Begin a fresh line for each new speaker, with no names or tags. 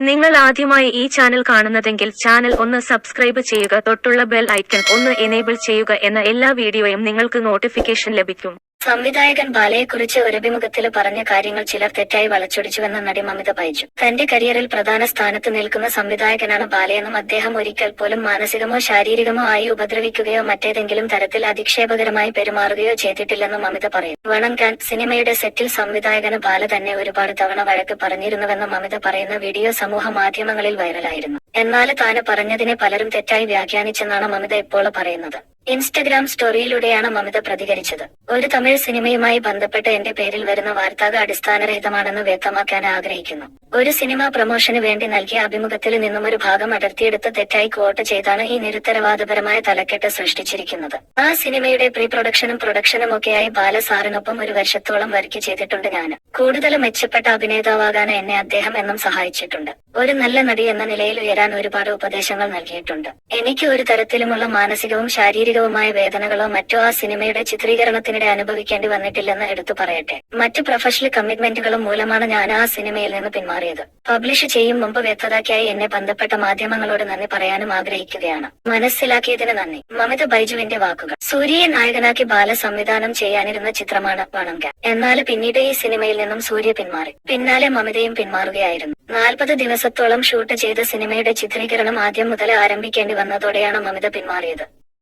നിങ്ങൾ ആദ്യമായി ഈ ചാനൽ കാണുന്നതെങ്കിൽ ചാനൽ ഒന്ന് സബ്സ്ക്രൈബ് ചെയ്യുക തൊട്ടുള്ള ബെൽ ഐക്കൺ ഒന്ന് എനേബിൾ ചെയ്യുക എന്ന എല്ലാ വീഡിയോയും നിങ്ങൾക്ക് നോട്ടിഫിക്കേഷൻ ലഭിക്കും.
സംവിധായകൻ ബാലയെക്കുറിച്ച് അഭിമുഖത്തിൽ പറഞ്ഞ കാര്യങ്ങൾ ചിലർ തെറ്റായി വളച്ചൊടിച്ചുവെന്ന നടി മമിത പയച്ചു തന്റെ കരിയറിൽ പ്രധാന സ്ഥാനത്ത് നിൽക്കുന്ന സംവിധായകനാണ് ബാലയെന്നും അദ്ദേഹം ഒരിക്കൽ പോലും മാനസികമോ ശാരീരികമോ ആയി ഉപദ്രവിക്കുകയോ മറ്റേതെങ്കിലും തരത്തിൽ അധിക്ഷേപകരമായി പെരുമാറുകയോ ചെയ്തിട്ടില്ലെന്നും മമിത പറയുന്നു. വണങ്കാൻ സിനിമയുടെ സെറ്റിൽ സംവിധായകന് ബാല തന്നെ ഒരുപാട് തവണ വഴക്ക് പറഞ്ഞിരുന്നുവെന്ന് മമിത പറയുന്ന വീഡിയോ സമൂഹ മാധ്യമങ്ങളിൽ വൈറലായിരുന്നു. എന്നാൽ താന് പറഞ്ഞതിനെ പലരും തെറ്റായി വ്യാഖ്യാനിച്ചെന്നാണ് മമിത ഇപ്പോൾ പറയുന്നത്. ഇൻസ്റ്റഗ്രാം സ്റ്റോറിയിലൂടെയാണ് മമത പ്രതികരിച്ചത്. ഒരു തമിഴ് സിനിമയുമായി ബന്ധപ്പെട്ട് എന്റെ പേരിൽ വരുന്ന വാർത്താക അടിസ്ഥാനരഹിതമാണെന്ന് വ്യക്തമാക്കാൻ ആഗ്രഹിക്കുന്നു. ഒരു സിനിമ പ്രൊമോഷന് വേണ്ടി നൽകിയ അഭിമുഖത്തിൽ നിന്നും ഒരു ഭാഗം അടർത്തിയെടുത്ത് തെറ്റായി കോട്ട് ചെയ്താണ് ഈ നിരുത്തരവാദപരമായ തലക്കെട്ട് സൃഷ്ടിച്ചിരിക്കുന്നത്. ആ സിനിമയുടെ പ്രീ പ്രൊഡക്ഷനും പ്രൊഡക്ഷനും ഒക്കെയായി ബാലസാറിനൊപ്പം ഒരു വർഷത്തോളം വർക്ക് ചെയ്തിട്ടുണ്ട് ഞാൻ കൂടുതൽ മെച്ചപ്പെട്ട അഭിനേതാവാകാൻ എന്നെ അദ്ദേഹം എന്നും സഹായിച്ചിട്ടുണ്ട്. ഒരു നല്ല നടി എന്ന നിലയിൽ ഉയരാൻ ഒരുപാട് ഉപദേശങ്ങൾ നൽകിയിട്ടുണ്ട്. എനിക്ക് ഒരു തരത്തിലുമുള്ള മാനസികവും ശാരീരികവുമായ വേദനകളോ മറ്റോ ആ സിനിമയുടെ ചിത്രീകരണത്തിനിടെ അനുഭവിക്കേണ്ടി വന്നിട്ടില്ലെന്ന് എടുത്തു പറയട്ടെ. മറ്റു പ്രൊഫഷണൽ കമ്മിറ്റ്മെന്റുകളും മൂലമാണ് ഞാൻ ആ സിനിമയിൽ നിന്ന് പിന്മാറിയത്. പബ്ലിഷ് ചെയ്യും മുമ്പ് വ്യക്തതയ്ക്കായി എന്നെ ബന്ധപ്പെട്ട മാധ്യമങ്ങളോട് നന്ദി പറയാനും ആഗ്രഹിക്കുകയാണ്. മനസ്സിലാക്കിയതിന് നന്ദി. മമിത ബൈജുവിന്റെ വാക്കുകൾ. സൂര്യയെ നായകനാക്കി ബാല സംവിധാനം ചെയ്യാനിരുന്ന ചിത്രമാണ് വണങ്ക. എന്നാൽ പിന്നീട് ഈ സിനിമയിൽ നിന്നും സൂര്യ പിന്മാറി. പിന്നാലെ മമിതയും പിന്മാറുകയായിരുന്നു. നാൽപ്പത് ദിവസത്തോളം ഷൂട്ട് ചെയ്ത സിനിമയുടെ ചിത്രീകരണം ആദ്യം മുതൽ ആരംഭിക്കേണ്ടി വന്നതോടെയാണ് മമിത പിന്മാറിയത്.